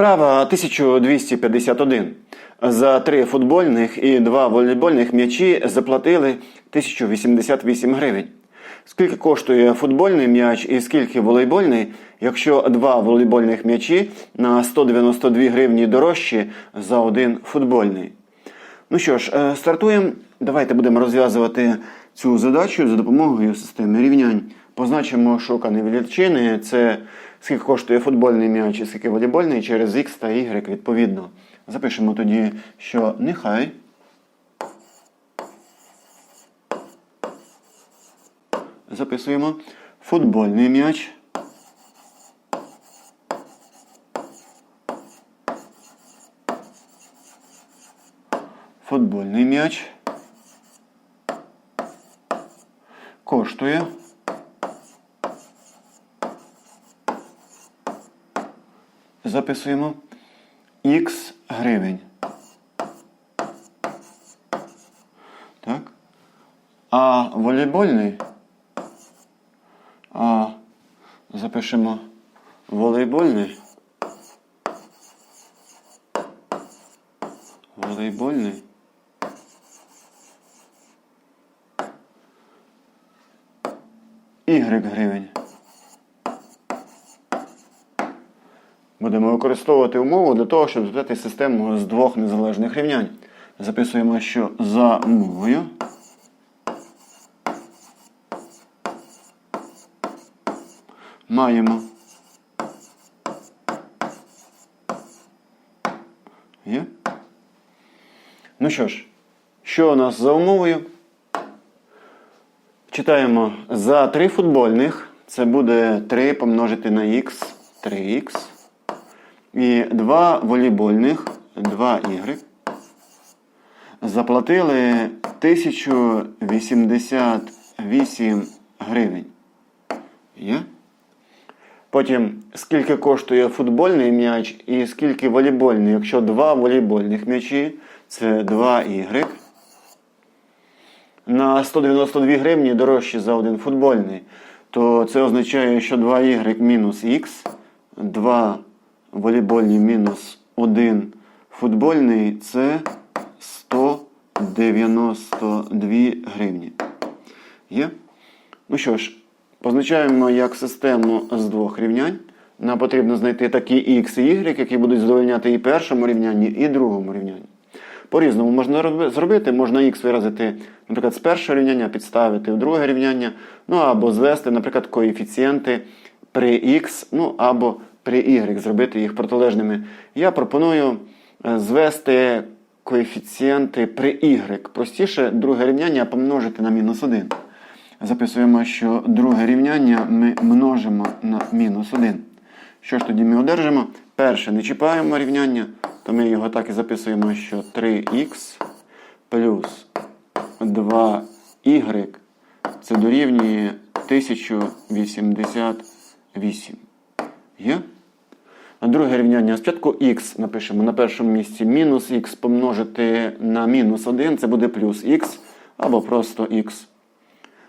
Справа 1251. За три футбольних і два волейбольних м'ячі заплатили 1088 гривень. Скільки коштує футбольний м'яч і скільки волейбольний, якщо два волейбольних м'ячі на 192 гривні дорожчі за один футбольний? Ну що ж, е, стартуємо. Давайте будемо розв'язувати цю задачу за допомогою системи рівнянь. Позначимо шукані величини. Це скільки коштує футбольний м'яч і скільки волейбольний через X та Y відповідно. Запишемо тоді, що нехай. Записуємо футбольний м'яч. Футбольний м'яч коштує записуємо Х гривень. Так. А волейбольний а запишемо волейбольний. Волейбольний. Y гривень. Будемо використовувати умову для того, щоб запитати систему з двох незалежних рівнянь. Записуємо, що за умовою. Маємо. Є? Ну що ж, що у нас за умовою? Читаємо за 3 футбольних. Це буде 3 помножити на х, 3х. І 2 волейбольних, 2y. Заплатили 1088 гривень. Є? Потім, скільки коштує футбольний м'яч і скільки волейбольний. Якщо два волейбольних м'ячі, це 2y. На 192 гривні дорожчі за один футбольний, то це означає, що 2y мінус х, 2 волейбольні мінус 1 футбольний це 192 гривні. Є? Ну що ж, позначаємо як систему з двох рівнянь. Нам потрібно знайти такі х і y, які будуть задовольняти і першому рівнянні, і другому рівнянні. По-різному можна зробити, можна х виразити, наприклад, з першого рівняння, підставити в друге рівняння, ну або звести, наприклад, коефіцієнти при х, ну або при y, зробити їх протилежними. Я пропоную е, звести коефіцієнти при y. Простіше друге рівняння помножити на мінус 1. Записуємо, що друге рівняння ми множимо на мінус 1. Що ж тоді ми одержимо? Перше, не чіпаємо рівняння, то ми його так і записуємо, що 3х плюс 2y це дорівнює 1088. Є? А друге рівняння спочатку х напишемо на першому місці мінус х помножити на мінус 1, це буде плюс х або просто х.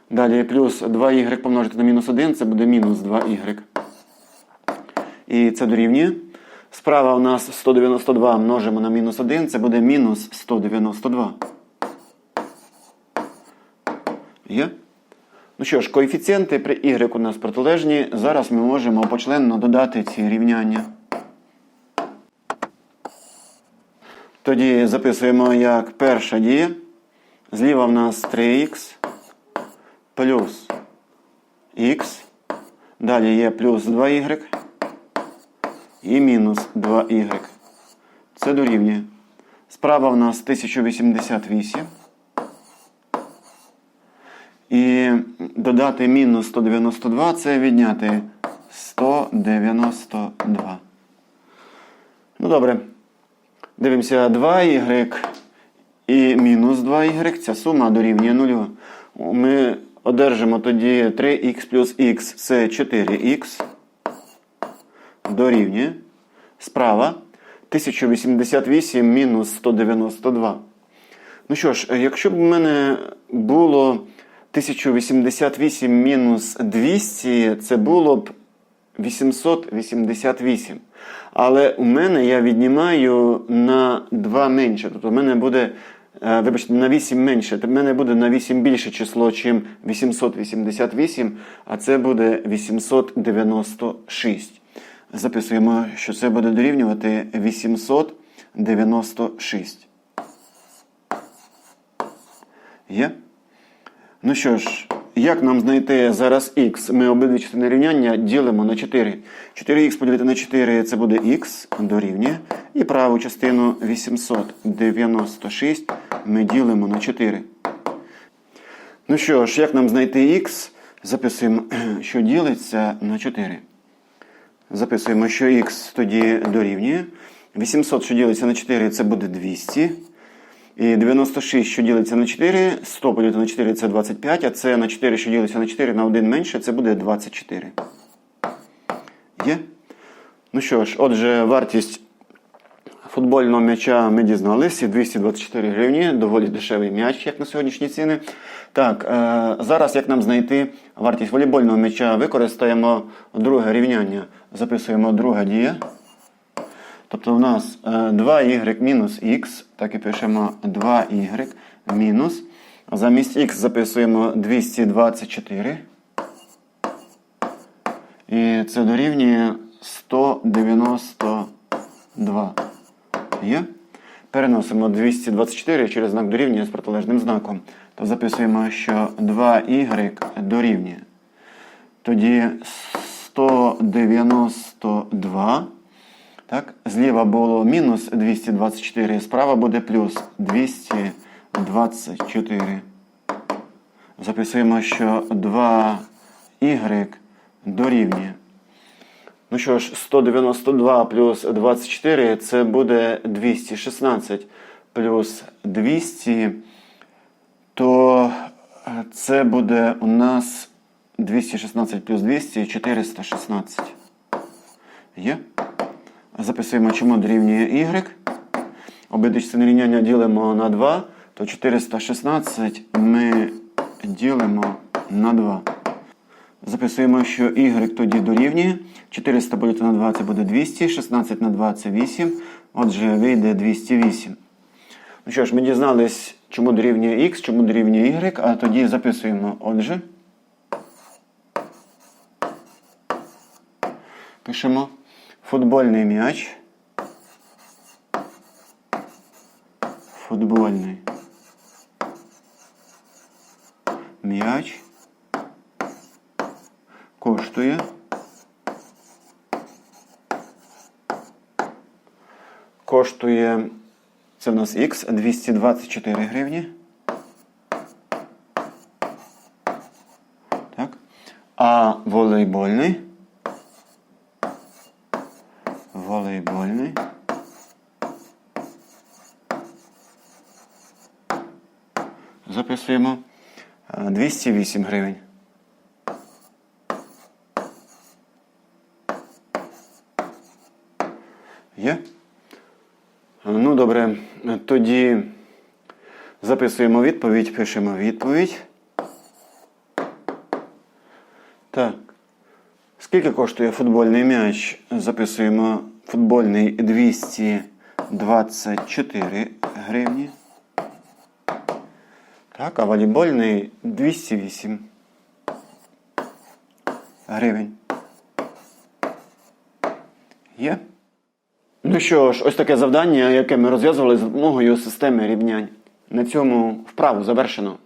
Далі плюс 2y помножити на мінус 1, це буде мінус 2y. І це дорівнює. Справа у нас 192 множимо на мінус 1, це буде мінус 192. Є? Ну що ж, коефіцієнти при y у нас протилежні. Зараз ми можемо почленно додати ці рівняння. Тоді записуємо як перша дія. Зліва в нас 3х плюс х. Далі є плюс 2y і мінус 2y. Це дорівнює. Справа в нас 1088. І додати мінус 192 це відняти 192. Ну добре. Дивимося 2y і мінус 2y. Ця сума дорівнює 0. Ми одержимо тоді 3х плюс х це 4х. Дорівнює. Справа 1088 мінус 192. Ну що ж, якщо б в мене було 1088 мінус 200, це було б 888. Але у мене я віднімаю на 2 менше. Тобто в мене буде, е, вибачте, на 8 менше. В мене буде на 8 більше число, чим 888, а це буде 896. Записуємо, що це буде дорівнювати 896. Є? Ну що ж, як нам знайти зараз х? Ми обидві частини рівняння ділимо на 4. 4х поділити на 4 це буде х дорівнює. І праву частину 896 ми ділимо на 4. Ну що ж, як нам знайти х? Записуємо, що ділиться на 4. Записуємо, що х тоді дорівнює. 800, що ділиться на 4, це буде 200. І 96, що ділиться на 4, 100 поділити на 4 це 25, а це на 4, що ділиться на 4 на 1 менше, це буде 24. Є? Ну що ж, отже, вартість футбольного м'яча ми дізналися. 224 гривні, доволі дешевий м'яч, як на сьогоднішні ціни. Так, е, зараз як нам знайти вартість волейбольного м'яча, використаємо друге рівняння. Записуємо друга дія. Тобто у нас е, 2y мінус х, так і пишемо 2y мінус. Замість х записуємо 224. І це дорівнює 192. Є? Переносимо 224 через знак дорівнює з протилежним знаком. То записуємо, що 2y дорівнює. Тоді 192. Так? Зліва було мінус 224, справа буде плюс 224. Записуємо, що 2y дорівнює. Ну що ж, 192 плюс 24 це буде 216 плюс 200, то це буде у нас 216 плюс 200 416. Є? Записуємо, чому дорівнює y. Частини рівняння ділимо на 2, то 416 ми ділимо на 2. Записуємо, що y тоді дорівнює. 400 поділити на 2 це буде 200, 16 на 2 це 8. Отже, вийде 208. Ну що ж, ми дізнались, чому дорівнює x, чому дорівнює y, а тоді записуємо. Отже, пишемо футбольний м'яч. Футбольний м'яч коштує коштує це в нас X 224 гривні. Так. А волейбольний. Волейбольний. Записуємо е, 208 гривень. Є? Ну, добре. Тоді записуємо відповідь, пишемо відповідь. Так. Скільки коштує футбольний м'яч? Записуємо футбольний 224 гривні. Так, а волейбольний 208 гривень. Є? Ну що ж, ось таке завдання, яке ми розв'язували за допомогою системи рівнянь. На цьому вправу завершено.